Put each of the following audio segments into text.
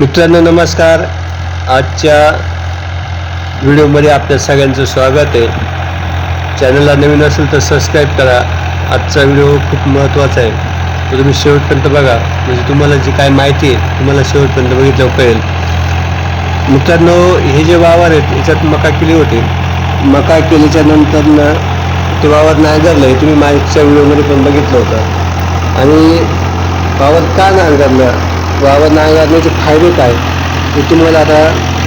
मित्रांनो नमस्कार. आजच्या व्हिडिओमध्ये आपल्या सगळ्यांचं स्वागत आहे. चॅनलला नवीन असेल तर सबस्क्राईब करा. आजचा व्हिडिओ खूप महत्त्वाचा आहे. तो तुम्ही शेवटपर्यंत बघा. म्हणजे तुम्हाला जी काय माहिती आहे तुम्हाला शेवटपर्यंत बघितलं कळेल. मित्रांनो हे जे वावर आहेत याच्यात मका केली होती. मका केल्याच्या नंतरनं ते वावर नांगरलं हे तुम्ही मागच्या व्हिडिओमध्ये पण बघितलं होतं. आणि वावर का नांगरलं वावर नांगरण्याचे फायदे काय हे तुम्हाला आता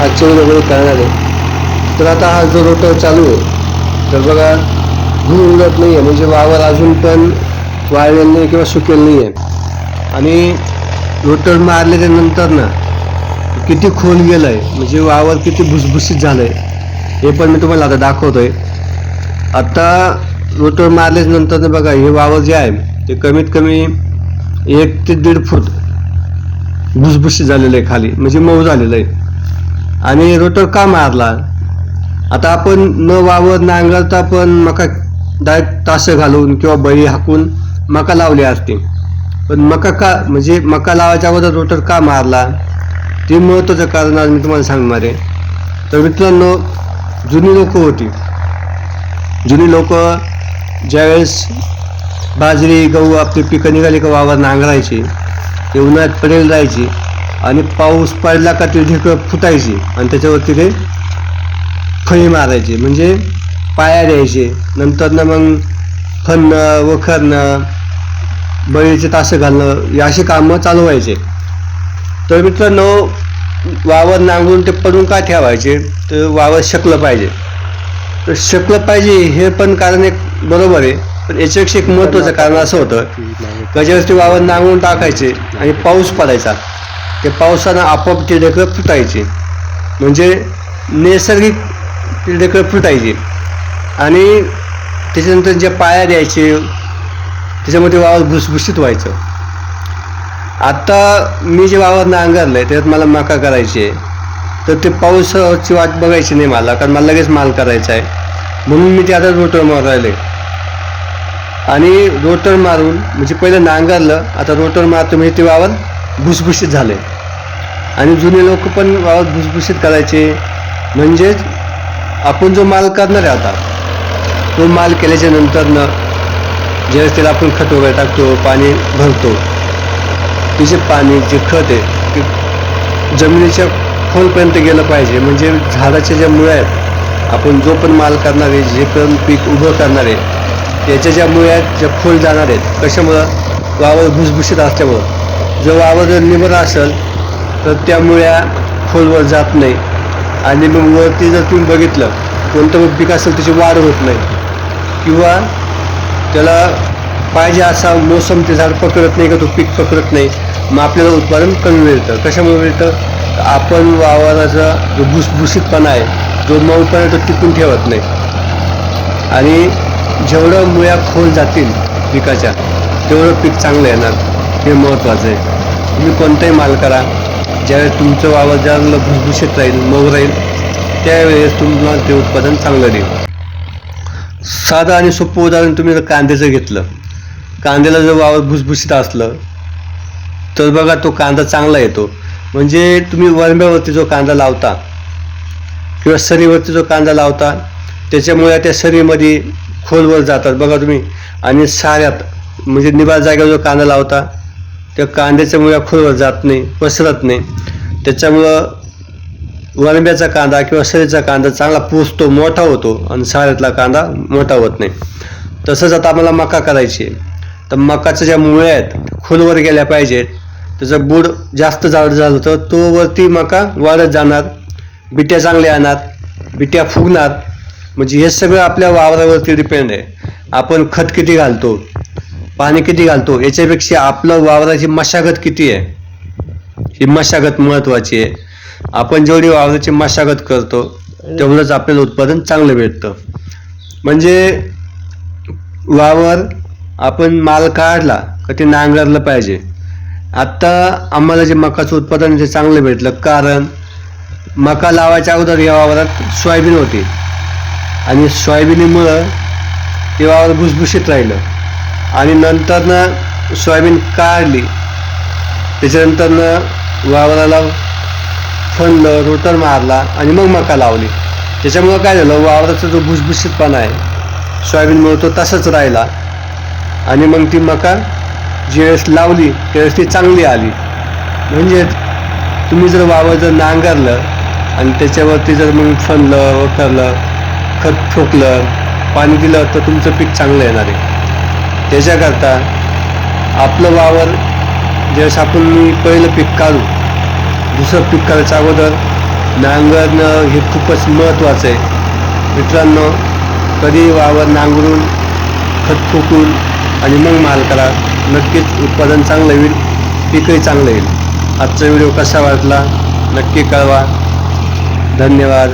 आजच्या व्हिडिओमध्ये करणार आहे. तर आता हा जो रोटर चालू आहे तर बघा धूळ उडत नाही आहे म्हणजे वावर अजून पण वाळलेलं नाही किंवा सुकेल नाही आहे आणि रोटर मारल्याच्या नंतर ना किती खोल गेलं आहे म्हणजे वावर किती भुसभुसीत झालं आहे हे पण मी तुम्हाला आता दाखवतो आहे आता रोटर मारल्याच बघा हे वावर जे आहे ते कमीत कमी एक ते दीड फूट भुसभुशीत झालेलं आहे खाली. म्हणजे मऊ झालेलं आहे. आणि रोटर का मारला? आता आपण न वावर नांगरता पण मका डायरेक्ट तासं घालून किंवा बळी हाकून मका लावली असते. पण मका का म्हणजे मका लावायच्या अगोदर रोटर का मारला? ते महत्त्वाचं कारण आज मी तुम्हाला सांगणार आहे. तर मित्रांनो जुनी लोक होती. जुनी लोक ज्यावेळेस बाजरी गहू आपली पिकं निघाली का वावर नांगरायची ते उन्हाळ्यात पडेल जायची आणि पाऊस पडला का ते ढेकळं फुटायची आणि त्याच्यावरती ते फळी मारायचे. म्हणजे पाया द्यायचे. नंतर मग खणणं वखरणं बळीचे तासं घालणं हे अशी कामं चालू व्हायचे. तर मित्रांनो वावर नांगरून ते पडून का ठेवायचे? तर वावर शकलं पाहिजे. तर शकलं पाहिजे हे पण कारण एक बरोबर आहे. पण याच्यापेक्षा एक महत्त्वाचं कारण असं होतं का ते वावर नांगरून टाकायचे आणि पाऊस पडायचा. ते पावसानं आपोआप ते फुटायचे. म्हणजे नैसर्गिक ते फुटायचे. आणि त्याच्यानंतर ज्या पाया द्यायचे त्याच्यामध्ये वावर भुसभुशीत व्हायचं. आत्ता मी जे वावर नांगरलं आहे त्याच्यात मला मका करायची. आहे तर ते पावसाची वाट बघायची नाही मला कारण मला लगेच माल करायचा आहे. म्हणून मी ते आता रोटर मारायले. आणि रोटर मारून म्हणजे पहिलं नांगरलं आता रोटर मारतो म्हणजे ते वावर भुसभुशीत झाले. आणि जुने लोक पण वावर भुसभुशीत करायचे. म्हणजेच आपण जो माल करणार आहे आता तो माल केल्याच्या नंतरनं ज्यावेळेस त्याला आपण खत वगैरे टाकतो पाणी भरतो तिचे पाणी जे खत आहे ते जमिनीच्या खोलपर्यंत गेलं पाहिजे. म्हणजे झाडाच्या ज्या मुळ्या आहेत आपण जो पण माल करणार आहे जे पण पीक उभं करणार आहे याच्या ज्या मुळ्या ज्या खोल जाणार आहेत कशामुळं? वावर भुसभुशीत असल्यामुळं. जर वावर जर निबर असेल तर त्या मुळ्या खोलवर जात नाही. आणि मग वरती जर तुम्ही बघितलं कोणतं मग पीक असेल त्याची वाढ होत नाही. किंवा त्याला पाहिजे असा मोसम ते झाड पकडत नाही का तो पीक पकडत नाही. मग आपल्याला उत्पादन कमी मिळतं. कशामुळे मिळतं? आपण वावराचा जो भुसभुशीतपणा आहे जो मऊपणा तो टिकून ठेवत नाही. आणि जेवढं मुळ्या खोल जातील पिकाच्या तेवढं पीक चांगलं येणार. हे महत्त्वाचं आहे. तुम्ही कोणताही माल करा ज्यावेळेस तुमचं वावर ज्यावेळेला भुसभुशीत राहील मऊ राहील त्यावेळेस तुम्हाला ते उत्पादन चांगलं देईल. साधं आणि सोपं उदाहरण तुम्ही जर कांद्याचं घेतलं कांद्याला जर वावर भुसभुशीत असलं तर बघा तो कांदा चांगला येतो. म्हणजे तुम्ही वरंब्यावरती जो कांदा लावता किंवा सरीवरती जो कांदा लावता त्याच्यामुळे त्या सरीमध्ये खोलवर जातात बघा तुम्ही. आणि साऱ्यात म्हणजे निबाळ जागेवर जो कांदा लावता त्या कांद्याच्या मुळ्या खोलवर जात नाही पसरत नाही. त्याच्यामुळं वरंब्याचा कांदा किंवा सरीचा कांदा चांगला पोचतो मोठा होतो आणि साऱ्यातला कांदा मोठा होत नाही. तसंच आता आम्हाला मका करायची आहे. तर मकाच्या ज्या मुळ्या आहेत खोलवर गेल्या पाहिजेत. त्याचं बूड जास्त जाड झालं तर तो वरती मका वाढत जाणार बिट्या चांगल्या येणार बिट्या फुगणार. म्हणजे हे सगळं आपल्या वावरावरती डिपेंड आहे. आपण खत किती घालतो पाणी किती घालतो याच्यापेक्षा आपलं वावराची मशागत किती आहे? ही मशागत महत्त्वाची आहे. आपण जेवढी वावराची मशागत करतो तेवढंच आपल्याला उत्पादन चांगलं भेटतं. म्हणजे वावर आपण माल काढला का ते नांगरलं पाहिजे. आत्ता आम्हाला जे मकाचं उत्पादन आहे ते चांगलं भेटलं. कारण मका लावायच्या अगोदर या वावरात सोयाबीन होती. आणि सोयाबीनमुळं ते वावर भुसभुशीत राहिलं. आणि नंतरनं सोयाबीन काढली. त्याच्यानंतरनं वावराला फणलं रोटर मारला आणि मग मका लावली. त्याच्यामुळं काय झालं? वावराचा जो भुसभुशीतपणा आहे सोयाबीनमुळं तो तसाच राहिला. आणि मग ती मका ज्यावेळेस लावली त्यावेळेस ती चांगली आली. म्हणजे तुम्ही जर वावर जर नांगरलं आणि त्याच्यावरती जर मग फणलं वखरलं खत ठोकलं पाणी दिलं तर तुमचं पीक चांगलं येणार आहे. त्याच्याकरता आपलं वावर ज्यावेळेस आपण मी पहिलं पीक काढू दुसरं पीक काढायचं अगोदर नांगरणं हे खूपच महत्त्वाचं आहे. मित्रांनो कधी वावर नांगरून खत ठोकून आणि मग माल करा नक्कीच उत्पादन चांगलं होईल पीकही चांगलं येईल. आजचा व्हिडिओ कसा वाटला नक्की कळवा. धन्यवाद.